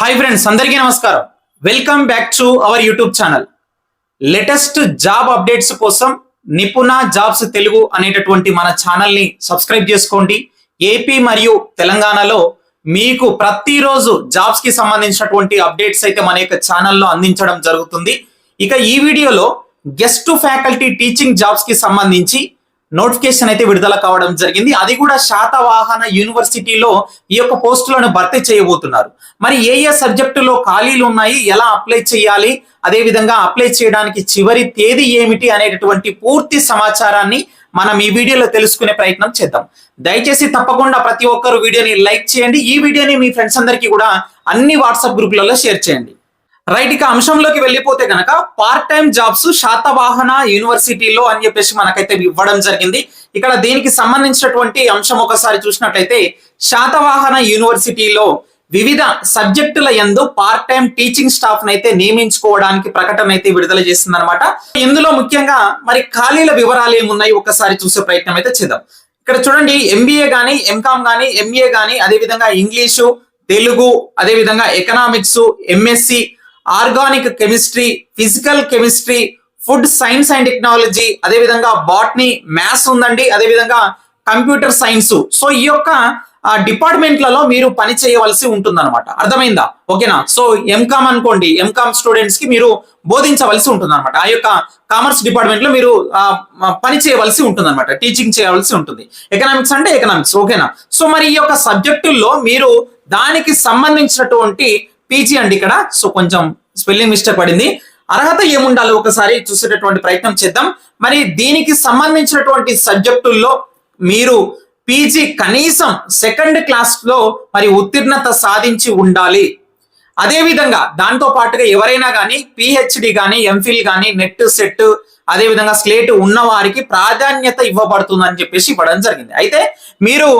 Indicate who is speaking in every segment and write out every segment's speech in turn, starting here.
Speaker 1: Hi friends అందరికీ నమస్కారం. Welcome back to our YouTube channel latest job updates కోసం Nipuna jobs Telugu అనేటటువంటి మన ఛానల్ని సబ్స్క్రైబ్ చేసుకోండి. ఏపీ మరియు తెలంగాణలో మీకు ప్రతిరోజు జాబ్స్కి సంబంధించినటువంటి అప్డేట్స్ అయితే మన యొక్క ఛానల్లో అందించడం జరుగుతుంది. ఇక ఈ వీడియోలో గెస్ట్ ఫ్యాకల్టీ టీచింగ్ జాబ్స్కి సంబంధించి నోటిఫికేషన్ అయితే విడుదల కావడం జరిగింది. అది కూడా శాతవాహన యూనివర్సిటీలో ఈ యొక్క పోస్టులను భర్తీ చేయబోతున్నారు. మరి ఏ ఏ సబ్జెక్టులో ఖాళీలు ఉన్నాయి? ఎలా అప్లై చేయాలి? అదే విధంగా అప్లై చేయడానికి చివరి తేదీ ఏమిటి అనేటటువంటి పూర్తి సమాచారాన్ని మనం ఈ వీడియోలో తెలుసుకునే ప్రయత్నం చేద్దాం. దయచేసి తప్పకుండా ప్రతి ఒక్కరు వీడియోని లైక్ చేయండి. ఈ వీడియోని మీ ఫ్రెండ్స్ అందరికీ కూడా అన్ని వాట్సాప్ గ్రూపులలో షేర్ చేయండి. రైట్ ఇక అంశంలోకి వెళ్ళిపోతే గనక పార్ట్ టైం జాబ్స్ శాతవాహన యూనివర్సిటీలో అని చెప్పేసి మనకైతే ఇవ్వడం జరిగింది. ఇక్కడ దీనికి సంబంధించినటువంటి అంశం ఒకసారి చూసినట్లయితే శాతవాహన యూనివర్సిటీలో వివిధ సబ్జెక్టుల యందు పార్ట్ టైం టీచింగ్ స్టాఫ్ అయితే నియమించుకోవడానికి ప్రకటన అయితే విడుదల చేసిందనమాట ఇందులో ముఖ్యంగా మరి ఖాళీల వివరాలు ఏమున్నాయి ఒకసారి చూసే ప్రయత్నం అయితే చేద్దాం. ఇక్కడ చూడండి ఎంబీఏ కానీ ఎంకామ్ కానీ ఎంఏ కానీ అదేవిధంగా ఇంగ్లీషు తెలుగు అదేవిధంగా economics MSc organic chemistry physical chemistry food science and technology అదేవిధంగా బాటనీ మ్యాథ్స్ ఉందండి అదేవిధంగా కంప్యూటర్ సైన్స్. సో ఈ యొక్క డిపార్ట్మెంట్లలో మీరు పని చేయవలసి ఉంటుందన్నమాట. అర్థమైందా? ఓకేనా? సో ఎంకామ్ అనుకోండి ఎంకామ్ స్టూడెంట్స్కి మీరు బోధించవలసి ఉంటుందన్నమాట. ఆ యొక్క కామర్స్ డిపార్ట్మెంట్లో మీరు పని చేయవలసి ఉంటుందన్నమాట. టీచింగ్ చేయవలసి ఉంటుంది. ఎకనామిక్స్ అంటే ఎకనామిక్స్ ఓకేనా? సో మరి ఈ యొక్క సబ్జెక్టుల్లో మీరు దానికి సంబంధించినటువంటి పీజీ అండి ఇక్కడ. సో కొంచెం స్పెల్లింగ్ మిస్టేక్ పడింది. అర్హత ఏముండాలి ఒకసారి చూసేటటువంటి ప్రయత్నం చేద్దాం. మరి దీనికి సంబంధించినటువంటి సబ్జెక్టుల్లో మీరు పీజీ కనీసం సెకండ్ క్లాస్లో మరి ఉత్తీర్ణత సాధించి ఉండాలి. అదే విధంగా దాంతో పాటుగా ఎవరైనా కానీ పిహెచ్డి కానీ ఎంఫిల్ కానీ నెట్ సెట్ అదే విధంగా స్లేట్ ఉన్న వారికి ప్రాధాన్యత ఇవ్వబడుతుందని చెప్పేసి ఇవ్వడం జరిగింది. అయితే మీరు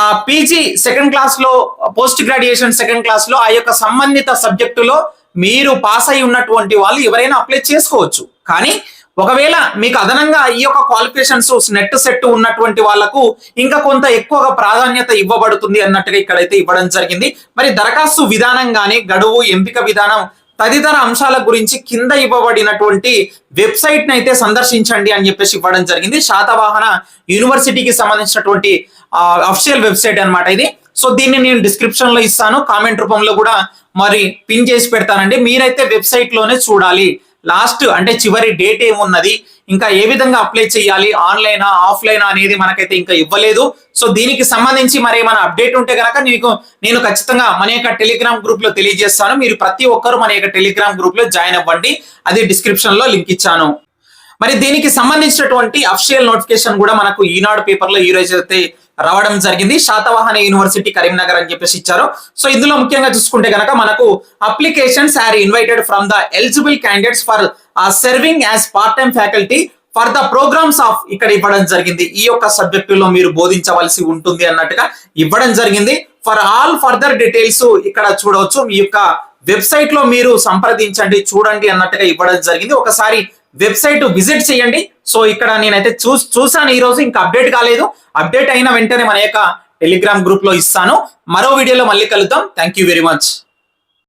Speaker 1: ఆ పీజీ సెకండ్ క్లాస్లో పోస్ట్ గ్రాడ్యుయేషన్ సెకండ్ క్లాస్లో ఆ యొక్క సంబంధిత సబ్జెక్టులో మీరు పాస్ అయి ఉన్నటువంటి వాళ్ళు ఎవరైనా అప్లై చేసుకోవచ్చు. కానీ ఒకవేళ మీకు అదనంగా ఈ యొక్క క్వాలిఫికేషన్స్ నెట్ సెట్ ఉన్నటువంటి వాళ్ళకు ఇంకా కొంత ఎక్కువగా ప్రాధాన్యత ఇవ్వబడుతుంది అన్నట్టుగా ఇక్కడైతే ఇవ్వడం జరిగింది. మరి దరఖాస్తు విధానం కానీ గడువు ఎంపిక విధానం తదితర అంశాల గురించి కింద ఇవ్వబడినటువంటి వెబ్సైట్ నైతే అయితే సందర్శించండి అని చెప్పేసి ఇవ్వడం జరిగింది. శాతవాహన యూనివర్సిటీకి సంబంధించినటువంటి అఫిషియల్ వెబ్సైట్ అనమాట ఇది. సో దీన్ని నేను డిస్క్రిప్షన్లో ఇస్తాను. కామెంట్ రూపంలో కూడా మరి పిన్ చేసి పెడతానండి. మీరైతే వెబ్సైట్లోనే చూడాలి. లాస్ట్ అంటే చివరి డేట్ ఏమున్నది? ఇంకా ఏ విధంగా అప్లై చేయాలి? ఆన్లైనా ఆఫ్లైనా అనేది మనకైతే ఇంకా ఇవ్వలేదు. సో దీనికి సంబంధించి మరి ఏమైనా అప్డేట్ ఉంటే కనుక నీకు నేను ఖచ్చితంగా మన యొక్క టెలిగ్రామ్ గ్రూప్లో తెలియజేస్తాను. మీరు ప్రతి ఒక్కరు మన యొక్క టెలిగ్రామ్ గ్రూప్లో జాయిన్ అవ్వండి. అది డిస్క్రిప్షన్లో లింక్ ఇచ్చాను. మరి దీనికి సంబంధించినటువంటి అఫిషియల్ నోటిఫికేషన్ కూడా మనకు ఈనాడు పేపర్లో ఈ రోజు అయితే రావడం జరిగింది. శాతవాహన యూనివర్సిటీ కరీంనగర్ అని చెప్పేసి ఇచ్చారు. సో ఇందులో ముఖ్యంగా చూసుకుంటే కనుక మనకు applications are invited from the eligible candidates for serving as part time faculty for the programmes of ఇక్కడ ఇవ్వడం జరిగింది. ఈ యొక్క సబ్జెక్టులో మీరు బోధించవలసి ఉంటుంది అన్నట్టుగా ఇవ్వడం జరిగింది. ఫర్ ఆల్ ఫర్దర్ డీటెయిల్స్ ఇక్కడ చూడవచ్చు. మీ యొక్క వెబ్సైట్లో మీరు సంప్రదించండి చూడండి అన్నట్టుగా ఇవ్వడం జరిగింది. ఒకసారి వెబ్సైట్ విజిట్ చేయండి. సో ఇక్కడ నేనైతే చూ చూసాను ఈ రోజు. ఇంకా అప్డేట్ కాలేదు. అప్డేట్ అయిన వెంటనే మన యొక్క టెలిగ్రామ్ గ్రూప్లో ఇస్తాను. మరో వీడియోలో మళ్ళీ కలుద్దాం. Thank you very much.